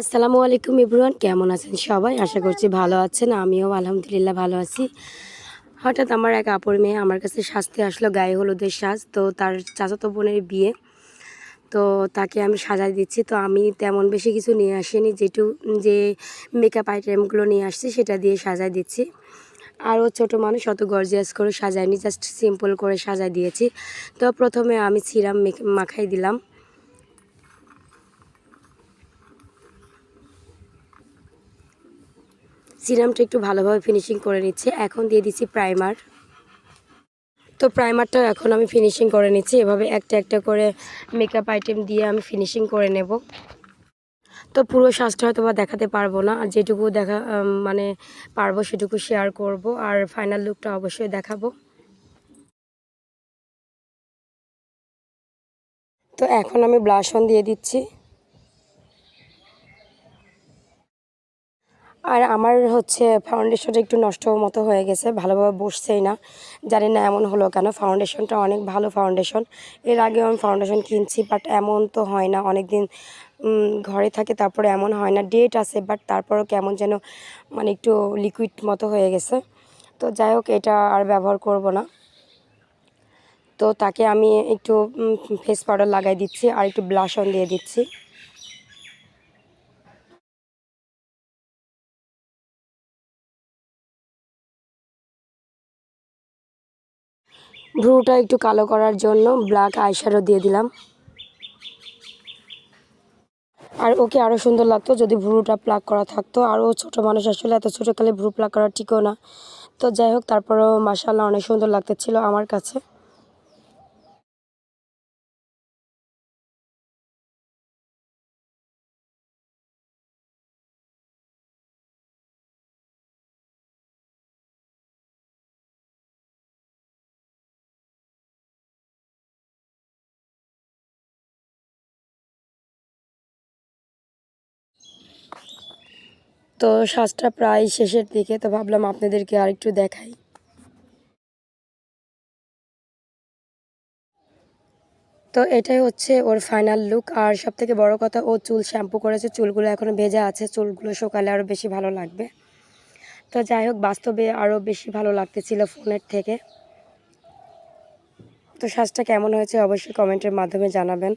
আসসালামু আলাইকুম ইব্রুয়ান, কেমন আছেন সবাই? আশা করছি ভালো আছেন, আমিও আলহামদুলিল্লাহ ভালো আছি। হঠাৎ আমার এক আপর মেয়ে আমার কাছে সাজতে আসলো, গায়ে হলুদের সাজ, তো তার চাচাতো বোনের বিয়ে। তো তাকে আমি সাজাই দিচ্ছি, তো আমি তেমন বেশি কিছু নিয়ে আসিনি, যেটু, যে মেকআপ আইটেমগুলো নিয়ে আসছি, সেটা দিয়ে সাজাই দিচ্ছি। আর ও ছোটো মানুষ, অত গর্জিয়াস করে সাজায়নি জাস্ট সিম্পল করে সাজাই দিয়েছি। তো প্রথমে আমি সিরাম মাখাই দিলাম। সিরামটা একটু ভালোভাবে ফিনিশিং করে নিচ্ছি। এখন দিয়ে দিচ্ছি প্রাইমার তো প্রাইমারটা এখন আমি ফিনিশিং করে নিচ্ছি। এভাবে একটা একটা করে মেকআপ আইটেম দিয়ে আমি ফিনিশিং করে নেব। তো পুরো সাজটা হয়তো বা দেখাতে পারব না। আর যেটুকু দেখা মানে পারব সেটুকু শেয়ার করব। আর ফাইনাল লুকটা অবশ্যই দেখাবো। তো এখন আমি ব্লাশ অন দিয়ে দিচ্ছি। আর আমার হচ্ছে ফাউন্ডেশনটা একটু নষ্ট মতো হয়ে গেছে, ভালোভাবে বসছেই না। জানি না এমন হলো কেন ফাউন্ডেশনটা অনেক ভালো ফাউন্ডেশন এর আগেও আমি ফাউন্ডেশন কিনছি বাট এমন তো হয় না। অনেক দিন ঘরে থাকে, তারপরে এমন হয় না। ডেট আছে বাট তারপরেও কেমন যেন মানে একটু লিকুইড মতো হয়ে গেছে। তো যাই হোক, এটা আর ব্যবহার করব না। তো তাকে আমি একটু ফেস পাউডার লাগাই দিচ্ছি আর একটু ব্লাশন দিয়ে দিচ্ছি। ভ্রুটা একটু কালো করার জন্য ব্ল্যাক আইশ্যাডো দিয়ে দিলাম। আর ওকে আরও সুন্দর লাগতো যদি ভ্রুটা প্লাক করা থাকতো। আর ও ছোটো মানুষ আসলে, এত ছোটো কালে ভ্রু প্লাক করা ঠিকও না। তো যাই হোক, তারপরেও মাসাল্লাহ অনেক সুন্দর লাগতেছিল আমার কাছে। তো সাজটা প্রায় শেষের দিকে, তো ভাবলাম আপনাদেরকে আরেকটু দেখাই। তো এটাই হচ্ছে ওর ফাইনাল লুক আর সব থেকে বড় কথা, ও চুল শ্যাম্পু করেছে, চুলগুলো এখনও ভেজা আছে, চুলগুলো সকালে আরও বেশি ভালো লাগবে। তো যাই হোক, বাস্তবে আরও বেশি ভালো লাগতেছিল ফোনের থেকে। তো সাজটা কেমন হয়েছে অবশ্যই কমেন্টের মাধ্যমে জানাবেন।